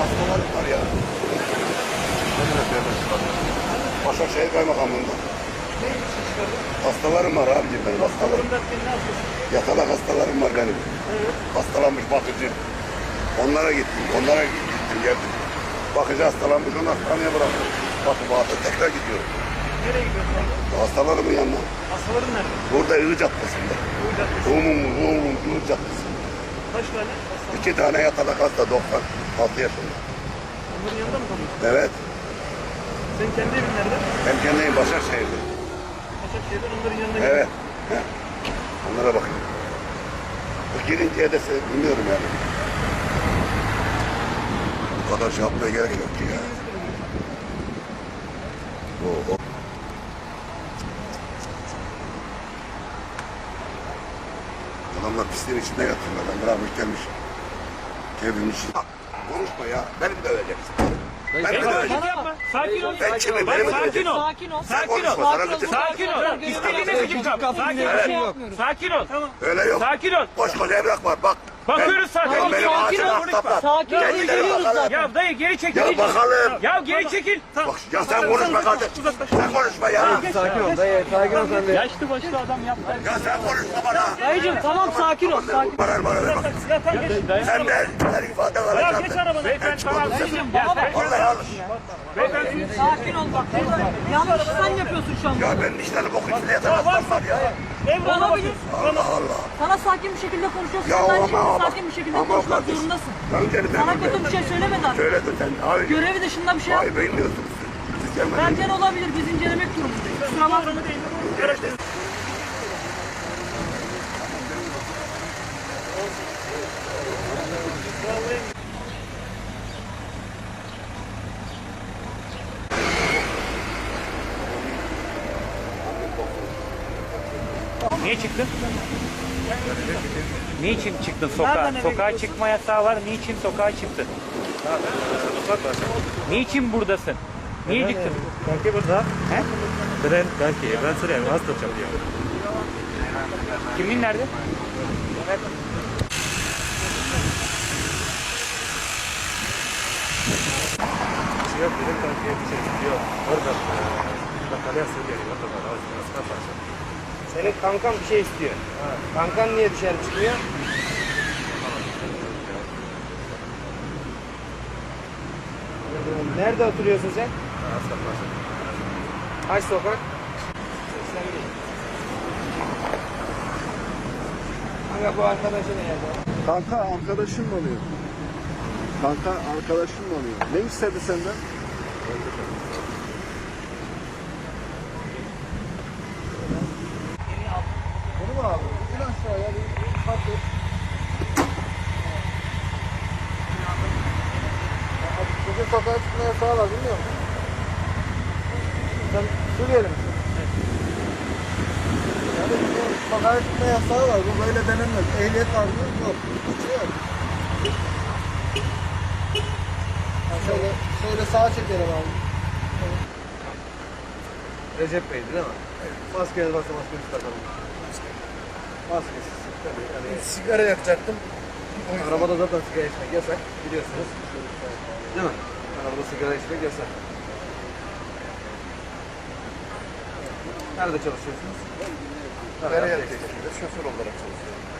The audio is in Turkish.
hastalarım var ya. Ne kadar devlet var. Başakşehir Kaymakamlığında. Hastalarım var abicim benim hastalarım. Yatalak hastalarım var benim. Hastalanmış bakıcı. Onlara gittim, onlara gittim geldim. Bakıcı hastalanmış, onu hastaneye bıraktım. Bakı bağda tekrar gidiyorum. Nereye gidiyorsun? Hastalarımın yanına. Hastaların nerede? Burada Iğ Caddesi'nde. Bu caddesi. Umum, umum, Iğ Caddesi. Kaç tane? İki tane yatalak hasta 96 yaşında. Onların yanında mı kalıyorsun? Evet. Sen kendi evin nerede? Ben kendiyim Başakşehir'de. Başakşehir'de onların yanına Evet. Heh. Onlara bakın. Bu girinceye de bilmiyorum yani. Bu kadar şey yapmaya gerek yok ki ya. O, o. Adamlar pisliğin içinde yatırlar. Adam bırakmış gelmiş. Çevirmiş. Konuşma ya. Benim de öleceksin. Ben de yapma. Sakin ol. Ben kimim? Bak Benim sakin öleceksin. ol. Sakin ol. Sen Sakin ol. konuşma. Sana bir Sakin ol. İstediğine gidip kap. Sakin ol. Sakin ol. Tamam. Öyle yok. Sakin ol. Koskoca evrak var bak. Ben- zaten. Ben benim Sakin ol. Kendileri Görüyoruz bakalım. zaten. Ya dayı geri çekil. Ya geri bakalım. Ya geri çekil. Bak ya sen konuşma kardeş. Sen konuşma ya. Sakin ol dayı. Sakin ol sen de. Yaşlı başlı adam yaptı. Ya sen konuşma bana. Dayıcım tamam sakin ol. Sakin. Bana bana bak. Ya tamam geç. Sen de her ifade Ya alacağım. geç arabana. Beyefendi tamam. Dayıcım Ya bana bak. Vallahi yanlış. Sakin ol bak. Yanlış sen yapıyorsun şu an. Ya benim işlerim içinde yatan hastam var ya. Olabilir. Allah Allah. Sana sakin bir şekilde konuşuyorsun. Ya sen şimdi ama. sakin bir şekilde Ama konuşmak kardeşim. zorundasın. Sana kötü bir şey söylemeden. Söyledin sen. Hayır. Görevi dışında bir şey yap. Hayır bilmiyorsunuz. Bence olabilir. Biz incelemek durumundayız. Kusura bakma. Doğru Niye çıktın? Niçin çıktın sokağa? Sokağa çıkma yasağı var. Niçin sokağa çıktın? Niçin buradasın? Niye çıktın? Kanki burada. He? Ben kanki ben sırayım hasta çalıyor. Kimin nerede? Yok dedim kankiye bir şey gidiyor. Orada bakalya söylüyor. Orada var. Aslan paşa. Senin kankan bir şey istiyor. Kankan niye dışarı çıkmıyor? Nerede oturuyorsun sen? Kaç sokak? Kanka bu arkadaşın nerede? Kanka arkadaşın mı oluyor? Kanka arkadaşın mı oluyor? Ne istedi senden? Bunu Bugün sokağa çıkma yasağı var bilmiyor musun? Sen Suriyeli misin? Yani bugün sokağa çıkma yasağı var. Bu böyle denilmez. Ehliyet var mı? Yok. Yok. Ha, şöyle, şöyle sağa çekelim abi. Recep Bey'di değil mi? Maskeniz varsa maskenizi takalım. Maskesiz. Yani sigara yakacaktım. Arabada zaten sigara içmek yasak biliyorsunuz. Değil mi? Arabada sigara içmek yasak. Nerede çalışıyorsunuz? Nereye Şoför olarak çalışıyorum.